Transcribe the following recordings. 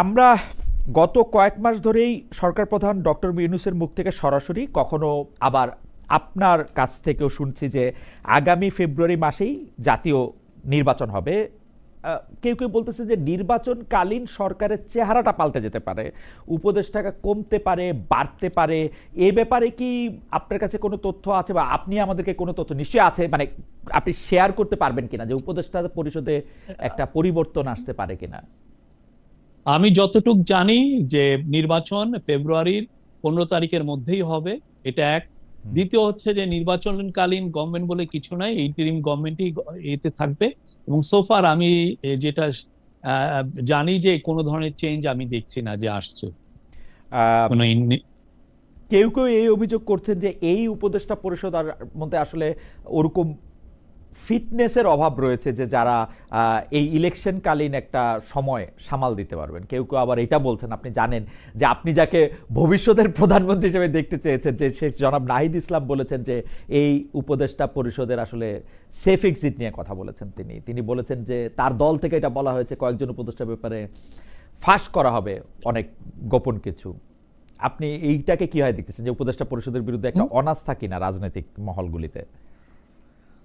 আমরা গত কয়েক মাস ধরেই সরকার প্রধান ডক্টর ইউনুসের মুখ থেকে সরাসরি কখনো আবার আপনার কাছ থেকেও শুনছি যে আগামী ফেব্রুয়ারি মাসেই জাতীয় নির্বাচন হবে। কেউ কেউ বলতেছে যে নির্বাচনকালীন সরকারের চেহারাটা পাল্টে যেতে পারে, উপদেষ্টাকা কমতে পারে, বাড়তে পারে। এ ব্যাপারে কি আপনার কাছে কোনো তথ্য আছে বা আপনি আমাদেরকে কোনো তথ্য নিশ্চয়ই আছে? মানে আপনি শেয়ার করতে পারবেন কিনা যে উপদেষ্টা পরিষদে একটা পরিবর্তন আসতে পারে কিনা? আমি যতটুক জানি যে নির্বাচন ফেব্রুয়ারির পনেরো তারিখের মধ্যেই হবে এটা এক। দ্বিতীয় হচ্ছে যে নির্বাচনকালীন গভর্নমেন্ট বলে কিছু নাই ইন্টারিম গভর্নমেন্টই এতে থাকবে। এবং সোফার আমি যেটা জানি যে কোনো ধরনের চেঞ্জ আমি দেখছি না যে আসছে। কেউ কেউ এই অভিযোগ করছেন যে এই উপদেষ্টা পরিষদ আর মধ্যে আসলে ওরকম ফিটনেসের অভাব রয়েছে যে যারা এই ইলেকশনকালীন একটা সময় সামাল দিতে পারবেন। কেউ কেউ আবার এটা বলছেন আপনি জানেন যে আপনি যাকে ভবিষ্যতের প্রধানমন্ত্রী হিসেবে দেখতে চেয়েছেন যে শেষ জনাব নাহিদ ইসলাম বলেছেন যে এই উপদেষ্টা পরিষদের আসলে সেফ এক্সিট নিয়ে কথা বলেছেন তিনি। তিনি বলেছেন যে তার দল থেকে এটা বলা হয়েছে কয়েকজন উপদেষ্টার ব্যাপারে ফাঁস করা হবে অনেক গোপন কিছু। আপনি এইটাকে কি হয় দেখতেছেন যে উপদেষ্টা পরিষদের বিরুদ্ধে একটা অনাস্থা কিনা রাজনৈতিক মহলগুলিতে?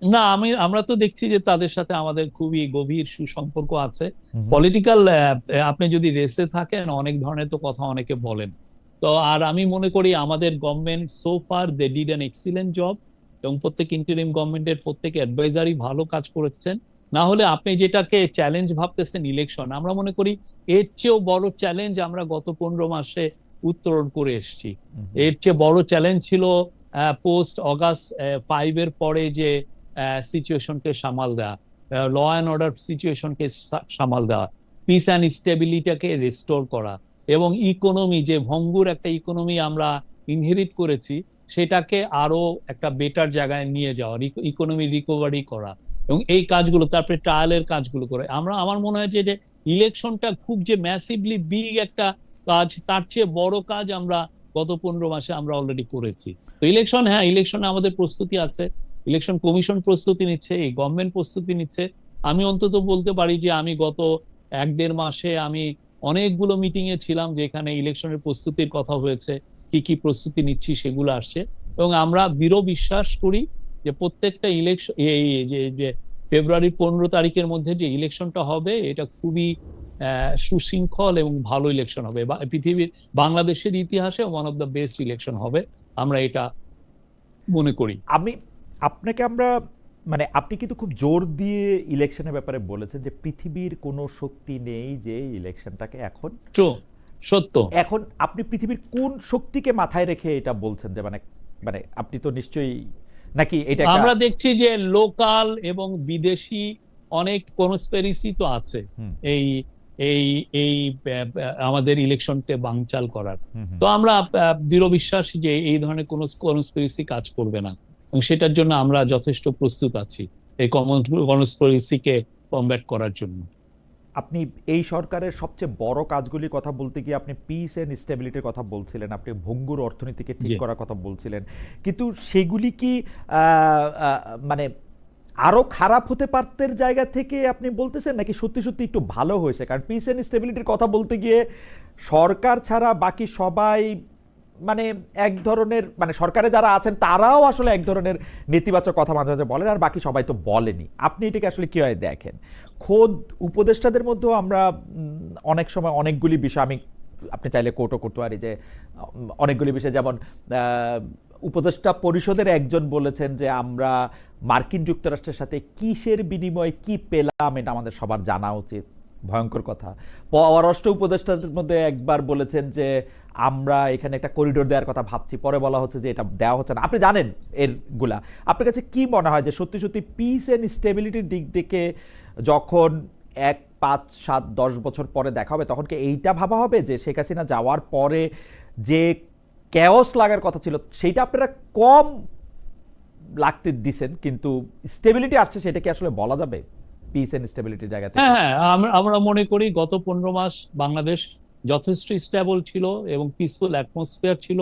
না আমি আমরা তো দেখছি যে তাদের সাথে আমাদের খুবই গভীর সুসম্পর্ক আছে। পলিটিক্যাল আপনি যদি রেসে থাকেন অনেক ধরনের তো কথা অনেকে বলেন। তো আর আমি মনে করি আমাদের government so far they did an excellent job এবং প্রত্যেক ইন্টারিম গভর্নমেন্টের প্রত্যেক অ্যাডভাইজারই ভালো কাজ করেছেন। না হলে আপনি যেটাকে চ্যালেঞ্জ ভাবতেছেন ইলেকশন আমরা মনে করি এর চেয়েও বড় চ্যালেঞ্জ আমরা গত পনেরো মাসে উত্তরণ করে এসেছি। এর চেয়ে বড় চ্যালেঞ্জ ছিল পোস্ট অগাস্ট ফাইভ এর পরে যে সিচুয়েশনকে সামাল দেওয়া ল অ্যান্ড অর্ডার সিচুয়েশনকে সামাল দেওয়া পিস অ্যান্ড স্টেবিলিটাকে রেস্টোর করা এবং ইকোনমি যে ভঙ্গুর একটা ইকোনমি আমরা ইনহেরিট করেছি, সেটাকে আরও একটা বেটার জায়গায় নিয়ে যাওয়া ইকোনমি রিকভারি করা এবং এই কাজগুলো, তারপরে ট্রায়ালের কাজগুলো করে। আমরা, আমার মনে হয় যে যে ইলেকশনটা খুব যে ম্যাসিভলি বিগ একটা কাজ, তার চেয়ে বড় কাজ আমরা গত পনেরো মাসে আমরা অলরেডি করেছি। তো ইলেকশন হ্যাঁ ইলেকশনে আমাদের প্রস্তুতি আছে। ইলেকশন কমিশন প্রস্তুতি নিচ্ছে, এই গভর্নমেন্ট প্রস্তুতি নিচ্ছে। আমি অন্তত বলতে পারি যে আমি গত এক দেড় মাসে আমি অনেকগুলো মিটিং এ ছিলাম যেখানে ইলেকশনের প্রস্তুতির কথা হয়েছে, কি কি প্রস্তুতি নিচ্ছি সেগুলো আসছে। এবং আমরা দৃঢ় বিশ্বাস করি যে প্রত্যেকটা ইলেকশন এই যে যে ফেব্রুয়ারির পনেরো তারিখের মধ্যে যে ইলেকশনটা হবে, এটা খুবই সুশৃঙ্খল এবং ভালো ইলেকশন হবে। পৃথিবীর, বাংলাদেশের ইতিহাসে one of the best election হবে, আমরা এটা মনে করি। আমি আপনাকে আমরা মানে আপনি কিন্তু খুব জোর দিয়ে ইলেকশনের ব্যাপারে বলেছেন যে পৃথিবীর কোনো শক্তি নেই যে ইলেকশনটাকে এখন সত্য। এখন আপনি পৃথিবীর কোন শক্তিকে মাথায় রেখে এটা বলছেন যে মানে মানে আপনি তো নিশ্চয়ই নাকি এটা আমরা দেখছি যে লোকাল এবং বিদেশি অনেক কনস্পেরিসি তো আছে। এই এই এই আমাদের ইলেকশনকে বাংচাল করার। তো আমরা দৃঢ় বিশ্বাসী যে এই ধরনের কোনো কনস্পিরেসি কাজ করবে না। এবং সেটার জন্য আমরা যথেষ্ট প্রস্তুত আছি এই কনস্পিরেসিকে কমব্যাট করার জন্য। আপনি এই সরকারের সবচেয়ে বড় কাজগুলির কথা বলতে গিয়ে আপনি পিস এন্ড স্টেবিলিটির কথা বলছিলেন আপনি ভঙ্গুর অর্থনীতিকে ঠিক করার কথা বলছিলেন। কিন্তু সেগুলি কি মানে আরও খারাপ হতে পারতের জায়গা থেকে আপনি বলতেছেন নাকি সত্যি সত্যি একটু ভালো হয়েছে? কারণ পিস এন্ড স্টেবিলিটির কথা বলতে গিয়ে সরকার ছাড়া বাকি সবাই মানে এক ধরনের মানে সরকারে যারা আছেন তারাও আসলে এক ধরনের নেতিবাচক কথা মাঝে মাঝে বলেন, আর বাকি সবাই তো বলেনি। আপনি এটাকে আসলে কীভাবে দেখেন? খোদ উপদেষ্টাদের মধ্যেও আমরা অনেক সময় অনেকগুলি বিষয় আমি, আপনি চাইলে কোর্টও করতে পারি যে অনেকগুলি বিষয় যেমন উপদেষ্টা পরিষদের একজন বলেছেন যে, আমরা মার্কিন যুক্তরাষ্ট্রের সাথে কিসের বিনিময়ে কি পেলাম এটা আমাদের সবার জানা উচিত। ভয়ঙ্কর কথা। পররাষ্ট্র উপদেষ্টাদের মধ্যে একবার বলেছেন যে আমরা এখানে একটা করিডোর দেওয়ার কথা ভাবছি। পরে বলা হচ্ছে যে এটা দেওয়া হচ্ছে না। আপনি জানেন এরগুলা। আপনার কাছে কি মনে হয় যে সত্যি সত্যি পিস এন্ড স্টেবিলিটির দিক থেকে যখন এক, পাঁচ, সাত, দশ বছর পরে দেখা হবে, তখন কি এইটা ভাবা হবে যে শেখ হাসিনা যাওয়ার পরে যে ক্যাওস লাগার কথা ছিল, সেইটা আপনারা কম লাগতে দিছেন, কিন্তু স্টেবিলিটি আসছে, সেটা কি আসলে বলা যাবে? পিস এন্ড স্টেবিলিটির জায়গাতে হ্যাঁ হ্যাঁ আমরা মনে করি গত পনেরো মাস বাংলাদেশ যথেষ্ট স্টেবল ছিল এবং পিসফুল অ্যাটমসফিয়ার ছিল।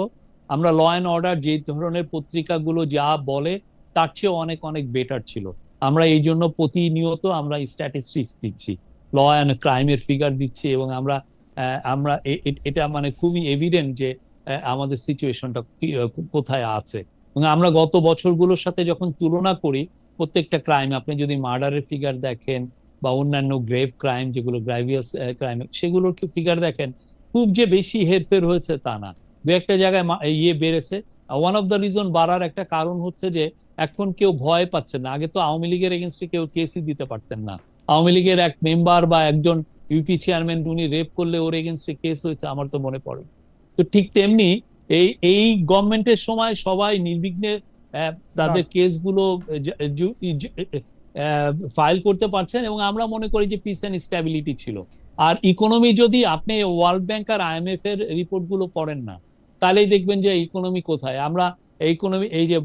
আমরা ল অ্যান্ড অর্ডার যে ধরনের পত্রিকাগুলো যা বলে, তার চেয়েও অনেক অনেক বেটার ছিল। আমরা এই জন্য প্রতিনিয়ত আমরা স্ট্যাটিস্টিক্স দিচ্ছি। ল অ্যান্ড ক্রাইমের ফিগার দিচ্ছি এবং আমরা আমরা এটা মানে খুবই এভিডেন্ট যে আমাদের সিচুয়েশনটা কোথায় আছে। এবং আমরা গত বছরগুলোর সাথে যখন তুলনা করি, প্রত্যেকটা ক্রাইম আপনি যদি মার্ডারের ফিগার দেখেন বা অন্যান্য গ্রেভ ক্রাইম যেগুলো গ্রাভিয়াস ক্রাইম সেগুলোর ফিগার দেখেন? খুব যে বেশি হেরফের হয়েছে তা না। দু একটা জায়গায় ইয়ে বেড়েছে। ওয়ান অফ দ্য রিজন বাড়ার একটা কারণ হচ্ছে যে এখন কেউ ভয় পাচ্ছে না। আগে তো আওয়ামী লীগের এগেনস্টে কেউ কেসই দিতে পারতেন না। আওয়ামী লীগের এক মেম্বার বা একজন ইউপি চেয়ারম্যান উনি রেপ করলে ওর এগেনস্টে কেস হয়েছে আমার তো মনে পড়ে। তো ঠিক তেমনি এই এই গভর্নমেন্টের সময় সবাই নির্বিঘ্নে তাদের কেসগুলো ফাইল করতে পারছেন এবং আমরা মনে করি যে পিস এন্ড স্ট্যাবিলিটি ছিল। আর ইকোনমি যদি আপনি ওয়ার্ল্ড ব্যাংক আর আইএমএফ এর রিপোর্টগুলো পড়েন না, তাহলেই দেখবেন যে ইকোনমি কোথায়। আমরা ইকোনমি এই যে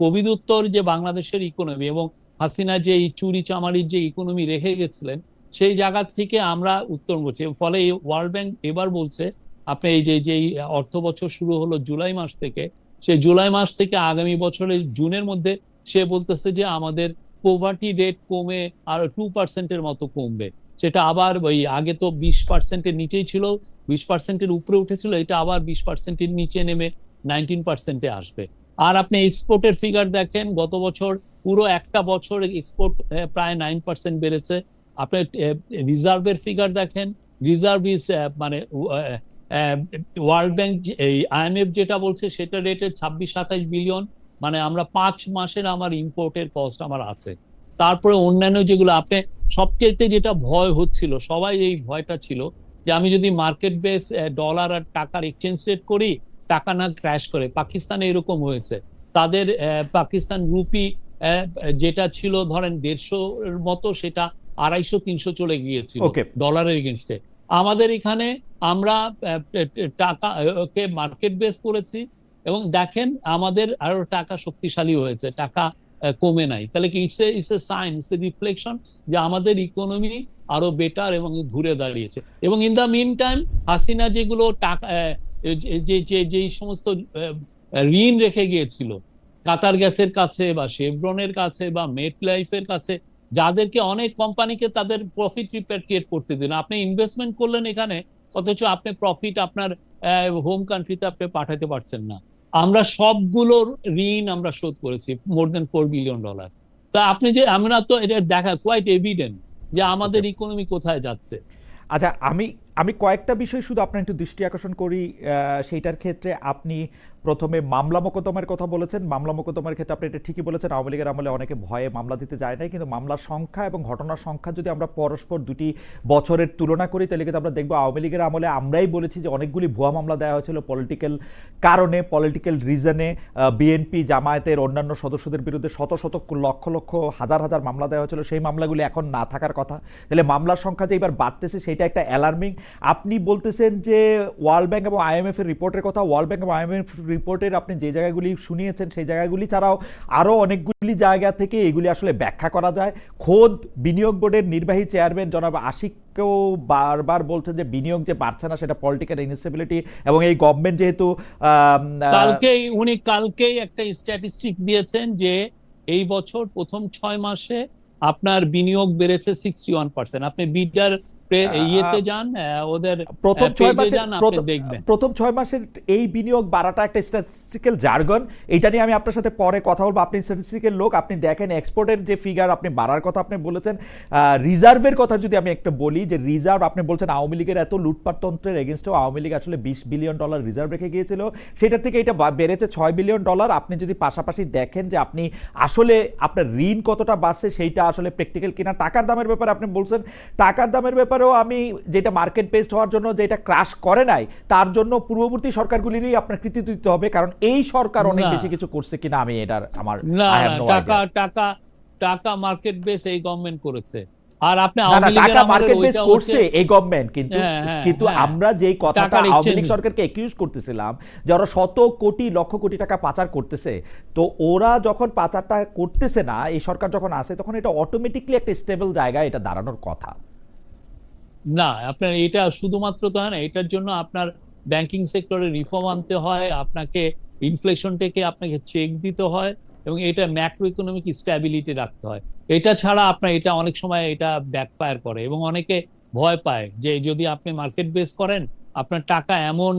কোভিড উত্তর যে বাংলাদেশের ইকোনমি এবং হাসিনা যে এই চুরি চামারির যে ইকোনমি রেখে গেছিলেন, সেই জায়গা থেকে আমরা উত্তর করছি ফলে এই ওয়ার্ল্ড ব্যাংক এবার বলছে, আপনি এই যে যেই অর্থ বছর শুরু হলো জুলাই মাস থেকে, সেই জুলাই মাস থেকে আগামী বছরের জুনের মধ্যে সে বলতেছে যে আমাদের পোভার্টি রেট কমে আর টু পার্সেন্টের মতো কমবে। সেটা আবার ওই আগে তো বিশ পার্সেন্টের নিচেই ছিল, বিশ পার্সেন্টের উপরে উঠেছিল, এটা আবার বিশ পার্সেন্টের নিচে নেমে নাইনটিন পার্সেন্টে আসবে। আর আপনি এক্সপোর্টের ফিগার দেখেন, গত বছর পুরো একটা বছর এক্সপোর্ট প্রায় নাইন পার্সেন্ট বেড়েছে। আপনি রিজার্ভের ফিগার দেখেন রিজার্ভ ইজ মানে ওয়ার্ল্ড ব্যাংক এই আইএমএফ যেটা বলছে, সেটা রেটে ছাব্বিশ সাতাইশ বিলিয়ন মানে আমরা পাঁচ মাসের আমার ইম্পোর্টের কস্ট আমার আছে। তারপরে অন্যান্য যেগুলো আপনি সবচেয়ে যেটা ভয় হচ্ছিল সবাই এই ভয়টা ছিল যে আমি যদি মার্কেট বেস ডলার আর টাকার এক্সচেঞ্জ রেট করি টাকা না ক্র্যাশ করে। পাকিস্তানে এরকম হয়েছে। তাদের পাকিস্তান রুপি যেটা ছিল ধরেন দেড়শো মতো সেটা আড়াইশো তিনশো চলে গিয়েছিল. ডলারের এগেনস্টে আমাদের এখানে আমরা টাকা মার্কেট বেস করেছি। এবং দেখেন আমাদের আরও টাকা শক্তিশালী হয়েছে, টাকা কমে নাই। তাহলে কি it's it's a sign it's a reflection যে আমাদের ইকোনমি আরও বেটার এবং ঘুরে দাঁড়িয়েছে। এবং in the meantime Hasina যেগুলো টাকা যে- যে যেই সমস্ত ঋণ রেখে গিয়েছিল, কাতার গ্যাসের কাছে বা শেভরনের কাছে বা মেট লাইফের কাছে, যাদেরকে অনেক কোম্পানিকে তাদের প্রফিট রিপেট্রিয়েট করতে দিন আপনি ইনভেস্টমেন্ট করলেন এখানে, অথচ আপনি প্রফিট আপনার হোম কান্ট্রিতে আপনি পাঠাতে পারছেন না। আমরা সবগুলোর ঋণ আমরা শোধ করেছি more than four billion dollar তা আপনি যে আমরা তো এটা দেখা কোয়াইট এভিডেন্ট যে আমাদের ইকোনমি কোথায় যাচ্ছে। আচ্ছা আমি আমি কয়েকটা বিষয় শুধু আপনার একটু দৃষ্টি আকর্ষণ করি আহ, সেইটার ক্ষেত্রে আপনি প্রথমে মামলা মোকদ্দমার কথা বলেছেন। মামলা মোকদ্দমার ক্ষেত্রে আপনি এটা ঠিকই বলেছেন। আওয়ামী লীগের আমলে অনেকে ভয়ে মামলা দিতে যায় নাই, কিন্তু মামলার সংখ্যা এবং ঘটনার সংখ্যা যদি আমরা পরস্পর দুটি বছরের তুলনা করি, তাহলে কিন্তু আমরা দেখব আওয়ামী লীগের আমলে আমরাই বলেছি যে অনেকগুলি ভুয়া মামলা দেওয়া হয়েছিল পলিটিক্যাল কারণে পলিটিক্যাল রিজনে বিএনপি জামায়াতের অন্যান্য সদস্যদের বিরুদ্ধে শত শত লক্ষ লক্ষ, হাজার হাজার মামলা দেওয়া হয়েছিল। সেই মামলাগুলি এখন না থাকার কথা। তাহলে মামলার সংখ্যা যে এবার বাড়তেছে, সেটা একটা অ্যালার্মিং আপনি বলতেছেন যে ওয়ার্ল্ড ব্যাংক এবং আইএমএফ এর রিপোর্টের কথা ওয়ার্ল্ড ব্যাংক এবং আইএমএফ রিপোর্টের আপনি যে জায়গাগুলি শুনিয়েছেন, সেই জায়গাগুলি ছাড়াও আরও অনেকগুলি জায়গা থেকে এগুলি আসলে ব্যাখ্যা করা যায়। খোদ বিনিয়োগ বোর্ডের নির্বাহী চেয়ারম্যান জনাব আশিককেও বারবার বলছেন যে বিনিয়োগ যে বাড়ছে না, সেটা পলিটিক্যাল ইনস্টেবিলিটি এবং এই গভর্নমেন্ট যেহেতু কালকেই, উনি কালকেই একটা স্ট্যাটিস্টিক্স দিয়েছেন যে এই বছর প্রথম ছয় মাসে আপনার বিনিয়োগ বেড়েছে সিক্সটি ওয়ান পার্সেন্ট আপনি বিডার ইয়েতে যান ওদের প্রথম ছয় প্রথম- দেখবেন। প্রথম ছয় মাসের এই বিনিয়োগ বাড়াটা একটা স্ট্যাটিস্টিক্যাল জার্গন এটা নিয়ে আমি আপনার সাথে পরে কথা বলব। আপনি স্ট্যাটিস্টিক্যাল লোক আপনি দেখেন এক্সপোর্টের যে ফিগার আপনি বাড়ার কথা আপনি বলেছেন রিজার্ভের কথা যদি আমি একটা বলি যে রিজার্ভ আপনি বলছেন আওয়ামী লীগের এত লুটপাটতন্ত্রের এগেনস্টেও আওয়ামী লীগ আসলে বিশ বিলিয়ন ডলার রিজার্ভ রেখে গিয়েছিল। সেটার থেকে এটা বেড়েছে ছয় বিলিয়ন ডলার আপনি যদি পাশাপাশি দেখেন যে আপনি আসলে আপনার ঋণ কতটা বাড়ছে সেইটা আসলে প্র্যাকটিক্যাল কিনা টাকার দামের ব্যাপারে আপনি বলছেন টাকার দামের ব্যাপারেও আমি যেটা মার্কেট বেসড হওয়ার জন্য যেটা ক্রাশ করে নাই তার জন্য পূর্ববর্তী সরকারগুলিরই আপনার কৃতিত্ব দিতে হবে কারণ এই সরকার অনেক বেশি কিছু করছে কিনা আমি এটার আমার টাকা টাকা টাকা মার্কেট বেস এই গভর্নমেন্ট করেছে। আর আপনি আওয়ামী টাকা মার্কেট বেস করছে এই গভর্নমেন্ট কিন্তু হ্যাঁ, হ্যাঁ, কিন্তু হ্যাঁ। আমরা যেই কথাটা আওয়ামী লীগ সরকারকে একিউজ করতেছিলাম যে ওরা শত কোটি লক্ষ কোটি টাকা পাচার করতেছে তো ওরা যখন পাচারটা করতেছে না এই সরকার যখন আসে তখন এটা অটোমেটিকলি একটা স্টেবল জায়গায় এটা দাঁড়ানোর কথা। না আপনার এটা শুধুমাত্র তো হয় না এটার জন্য আপনার ব্যাংকিং সেক্টরে রিফর্ম আনতে হয় আপনাকে ইনফ্লেশন থেকে আপনাকে চেক দিতে হয় এবং এটা ম্যাক্রো ইকোনমিক স্ট্যাবিলিটি রাখতে হয়। এটা ছাড়া আপনার এটা অনেক সময় এটা ব্যাকফায়ার করে এবং অনেকে ভয় পায় যে যদি আপনি মার্কেট বেস করেন আপনার টাকা এমন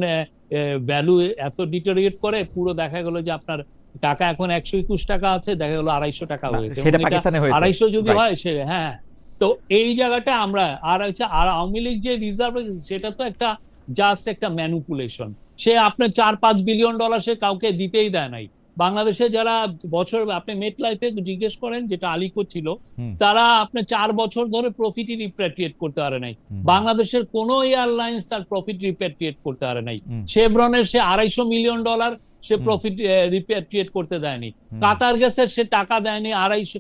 ভ্যালু এত ডিটোরিয়েট করে পুরো দেখা গেল যে আপনার টাকা এখন একশো একুশ টাকা আছে দেখা গেল আড়াইশো টাকা হয়েছে। আড়াইশো যদি হয় সে হ্যাঁ তো এই জায়গাটা আমরা আর হচ্ছে আর আওয়ামী লীগ যে রিজার্ভ সেটা তো একটা জাস্ট একটা ম্যানুপুলেশন সে আপনার চার পাঁচ বিলিয়ন ডলার সে কাউকে দিতেই দেয় নাই। বাংলাদেশে যারা বছর আপনি মেট লাইফে জিজ্ঞেস করেন যেটা আলিকো ছিল তারা আপনি চার বছর ধরে প্রফিটই রিপ্যাট্রিয়েট করতে পারে নাই। বাংলাদেশের কোন এয়ারলাইন্স তার প্রফিট রিপ্যাট্রিয়েট করতে পারে নাই। শেভরনের সে আড়াইশো মিলিয়ন ডলার সে প্রফিট রিপ্যাট্রিয়েট করতে দেয়নি। কাতার গ্যাসের সে টাকা দেয়নি আড়াইশো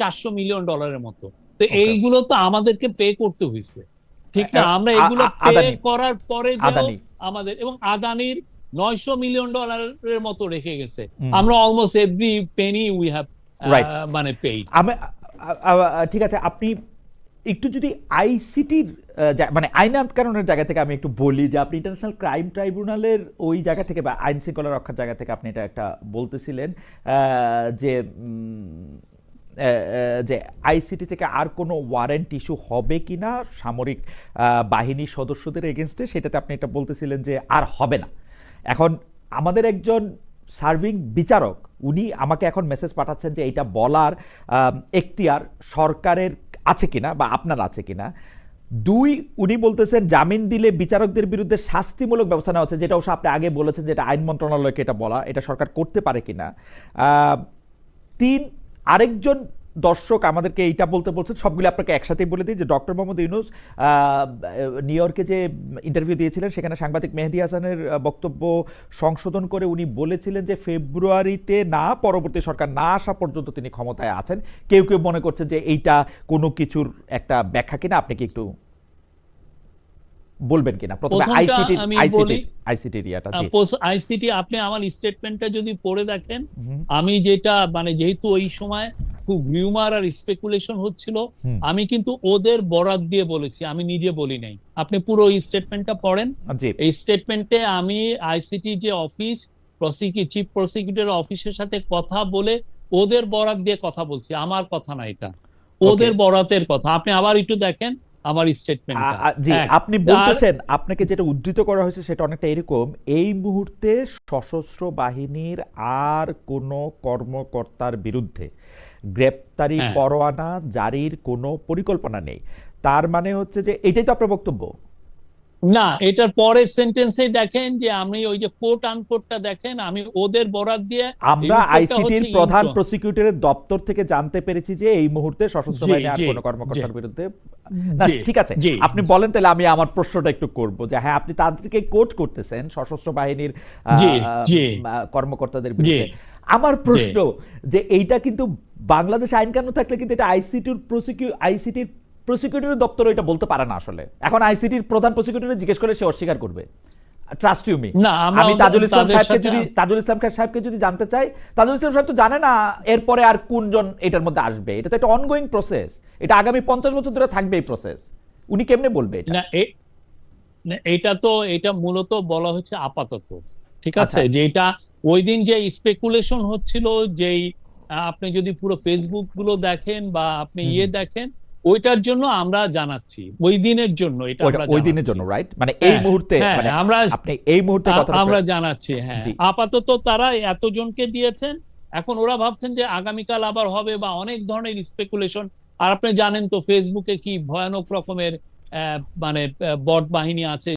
চারশো মিলিয়ন ডলারের মতো। তো এইগুলো তো আমাদেরকে পে করতে হয়েছে ঠিক না? আমরা এগুলো পে করার পরে আমাদের এবং আদানির নয়শো মিলিয়ন ডলারের মতো রেখে গেছে। আমরা almost every penny we have. মানে পেইড আ- ঠিক আছে আপনি একটু যদি আইসিটির মানে আইনাত কারণের জায়গা থেকে আমি একটু বলি যে আপনি ইন্টারন্যাশনাল ক্রাইম ট্রাইব্যুনালের ওই জায়গা থেকে বা আইন শৃঙ্খলা রক্ষার জায়গা থেকে আপনি এটা একটা বলতেছিলেন আহ, যে যে আইসিটি থেকে আর কোনো ওয়ারেন্ট ইস্যু হবে কি না সামরিক বাহিনীর সদস্যদের এগেনস্টে সেটাতে আপনি এটা বলতেছিলেন যে আর হবে না। এখন আমাদের একজন সার্ভিং বিচারক, উনি আমাকে এখন মেসেজ পাঠাচ্ছেন যে এটা বলার এখতিয়ার সরকারের আছে কিনা বা আপনার আছে কিনা। দুই, উনি বলতেছেন জামিন দিলে বিচারকদের বিরুদ্ধে শাস্তিমূলক ব্যবস্থা নেওয়া হচ্ছে, যেটা অবশ্য আপনি আগে বলেছেন যেটা আইন মন্ত্রণালয়কে এটা বলা, এটা সরকার করতে পারে কিনা। তিন আরেকজন দর্শক আমাদেরকে এইটা বলতে বলছেন সবগুলো আপনাকে একসাথেই বলে দিই যে ডক্টর মোহাম্মদ ইউনুস নিউ ইয়র্কে যে ইন্টারভিউ দিয়েছিলেন, সেখানে সাংবাদিক মেহেদি হাসানের বক্তব্য সংশোধন করে উনি বলেছিলেন যে ফেব্রুয়ারিতে না, পরবর্তী সরকার না আসা পর্যন্ত তিনি ক্ষমতায় আছেন। কেউ কেউ মনে করছেন যে এইটা কোনো কিছুর একটা ব্যাখ্যা কিনা, আপনি কি একটু বলবেন কিনা? প্রথমে আইসিটি আইসিটি আইসিটি ইয়াটা জি। আইসিটি আপনি আমার স্টেটমেন্টটা যদি পড়ে দেখেন আমি যেটা মানে যেহেতু ওই সময় খুব হিউমার আর স্পেকুলেশন হচ্ছিল আমি কিন্তু ওদের বরাত দিয়ে বলেছি আমি নিজে বলি নাই। আপনি পুরো স্টেটমেন্টটা পড়েন। এই স্টেটমেন্টে আমি আইসিটি যে অফিস প্রসিকিউ চিফ প্রসিকিউটর অফিসের সাথে কথা বলে ওদের বরাত দিয়ে কথা বলছি আমার কথা না এটা। ওদের বরাতের কথা। আপনি আবার একটু দেখেন আমার আ- জি আপনি বলতেছেন আপনাকে যেটা উদ্ধৃত করা হয়েছে সেটা অনেকটা এরকম এই মুহূর্তে সশস্ত্র বাহিনীর আর কোনো কর্মকর্তার বিরুদ্ধে গ্রেপ্তারি হ্যাঁ। পরোয়ানা জারির কোনো পরিকল্পনা নেই। তার মানে হচ্ছে যে এটাই তো আপনার বক্তব্য। না এটার পরের সেন্টেন্সেই দেখেন যে আমি ওই যে কোট আনকোটটা দেখেন আমি ওদের বরাত দিয়ে আমরা আইসিটির প্রধান প্রসিকিউটরের দপ্তর থেকে জানতে পেরেছি যে এই মুহূর্তে সশস্ত্র বাহিনী আর কোনো কর্মকর্তার বিরুদ্ধে না ঠিক আছে। আপনি বলেন তাহলে আমি আমার প্রশ্নটা একটু করব যে হ্যাঁ আপনি তাদেরকে কোট করতেছেন সশস্ত্র বাহিনীর কর্মকর্তাদের বিরুদ্ধে। আমার প্রশ্ন যে এইটা কিন্তু বাংলাদেশ আইন কানুন থাকলে কিন্তু এটা আইসিটির প্রসিকিউ আইসিটির প্রসিকিউটরের দপ্তর এটা বলতে পারে না আসলে। এখন আইসিটির প্রধান প্রসিকিউটর জিজ্ঞেস করে সে অস্বীকার করবে। ট্রাস্ট ইউ মি না, আমি তাজুল ইসলাম সাহেবকে যদি তাজুল ইসলাম খান সাহেবকে যদি জানতে চাই তাজুল ইসলাম সাহেব তো জানে না এরপরে আর কোনজন এটার মধ্যে আসবে। এটা তো একটা অনগোয়িং প্রসেস এটা আগামী পঞ্চাশ বছর ধরে থাকবে এই প্রসেস উনি কেমনে বলবে এটা? না এটা তো এটা মূলত বলা হচ্ছে আপাতত। ঠিক আছে? আচ্ছা। যে এটা ওই দিন যে স্পেকুলেশন হচ্ছিল যেই আপনি যদি পুরো ফেসবুকগুলো দেখেন বা আপনি ইয়ে দেখেন ওইটার জন্য আমরা জানাচ্ছি। ওই দিনের জন্য এটা ওই দিনের জন্য রাইট মানে এই হ্যাঁ, মুহূর্তে হ্যাঁ, মানে আমরা আপনি এই মুহূর্তে আমরা জানাচ্ছি হ্যাঁ। আপাতত তারা এতজনকে দিয়েছেন এখন ওরা ভাবছেন যে আগামীকাল আবার হবে বা অনেক ধরনের স্পেকুলেশন আর আপনি জানেন তো ফেসবুকে কি ভয়ানক রকমের আহ, মানে বট বাহিনী আছে।